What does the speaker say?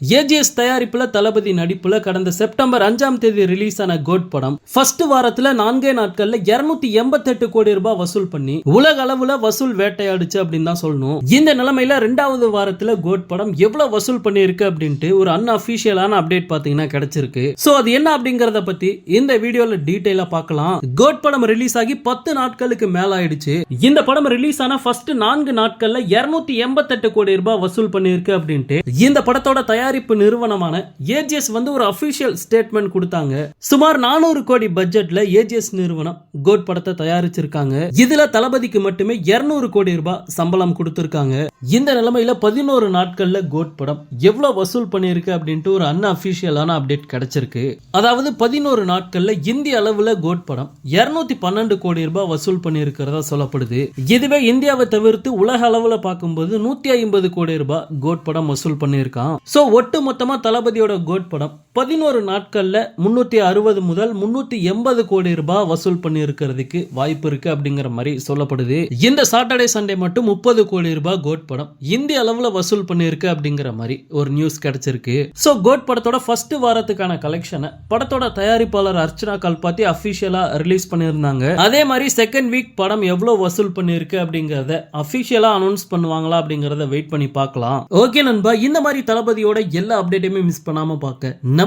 AGS தயாரிப்புல தளபதி நடிப்புல கடந்த September அஞ்சாம் தேதி ரிலீஸ் ஆன கோட் படம். ஃபர்ஸ்ட் வாரத்துல நான்கே நாட்கள்ல 288 எண்பத்தெட்டு கோடி ரூபாய் வசூல் பண்ணி உலக அளவுல வசூல் வேட்டையாடுச்சு அப்படின்னு தான் சொல்லணும். இந்த நிலைமையில ரெண்டாவது வாரத்துல கோட் படம் எவ்வளவு வசூல் பண்ணியிருக்கு அப்படின்ட்டு ஒரு அன்அபிஷியலான அப்டேட் பாத்தீங்கன்னா கிடைச்சிருக்கு. சோ அது என்ன அப்படிங்கறத பத்தி இந்த வீடியோல டீடைலா பார்க்கலாம். கோட் படம் ரிலீஸ் ஆகி பத்து நாட்களுக்கு மேல ஆயிடுச்சு. இந்த படம் ரிலீஸ் ஆன ஃபர்ஸ்ட் நான்கு நாட்கள்ல 288 எண்பத்தெட்டு கோடி ரூபாய் வசூல் பண்ணியிருக்கு அப்படின்ட்டு இந்த படத்தோட தயார் தயாரிப்பு நிறுவனமான ஏஜிஎஸ் வந்து ஒரு அபிஷியல் ஸ்டேட்மெண்ட் கொடுத்தாங்க. சுமார் நானூறு கோடி பட்ஜெட்ல ஏஜிஎஸ் நிறுவனம் கோட் படத்தை தயாரிச்சிருக்காங்க. இதுல தளபதிக்கு மட்டுமே 200 கோடி ரூபாய் சம்பளம் கொடுத்திருக்காங்க. இந்த நிலைமையில பதினோரு நாட்கள்ல கோட் படம் எவ்வளவு வசூல் பண்ணியிருக்கு அப்படின்ட்டு ஒரு அன்அபிஷியலான அப்டேட் கிடைச்சிருக்கு. அதாவது பதினோரு நாட்கள்ல இந்திய அளவுல கோட் படம் 212 பன்னெண்டு கோடி ரூபாய் வசூல் பண்ணியிருக்கிறதா சொல்லப்படுது. இதுவே இந்தியாவை தவிர்த்து உலக அளவுல பார்க்கும்போது நூத்தி ஐம்பது கோடி ரூபாய் கோட் படம் வசூல் பண்ணியிருக்கான். சோ ஒட்டு மொத்தமா தளபதியோட கோட் படம். பதினோரு நாட்கள்ல முந்நூற்றி அறுபது முதல் முன்னூத்தி எண்பது கோடி ரூபாய் வசூல் பண்ணி இருக்கிறதுக்கு வாய்ப்பு இருக்கு அப்படிங்கிற மாதிரி சொல்லப்படுது. இந்த சாட்டர்டே சண்டே மட்டும் முப்பது கோடி ரூபாய் கோட் படம் இந்திய அளவுல வசூல் பண்ணியிருக்கு அப்படிங்கிற மாதிரி ஒரு நியூஸ் கிடைச்சிருக்கு. சோ கோட் படத்தோட ஃபர்ஸ்ட் வாரத்துக்கான கலெக்ஷனை படத்தோட தயாரிப்பாளர் அர்ச்சனா கல்பாத்தி அபிஷியலா ரிலீஸ் பண்ணியிருந்தாங்க. அதே மாதிரி செகண்ட் வீக் படம் எவ்வளோ வசூல் பண்ணியிருக்கு அப்படிங்கிறத அபிஷியலா அனௌன்ஸ் பண்ணுவாங்களா அப்படிங்கிறத வெயிட் பண்ணி பார்க்கலாம். ஓகே நண்பா இந்த மாதிரி தளபதியோட எல்லா அப்டேட்டையுமே மிஸ் பண்ணாம பார்க்க. நம்ம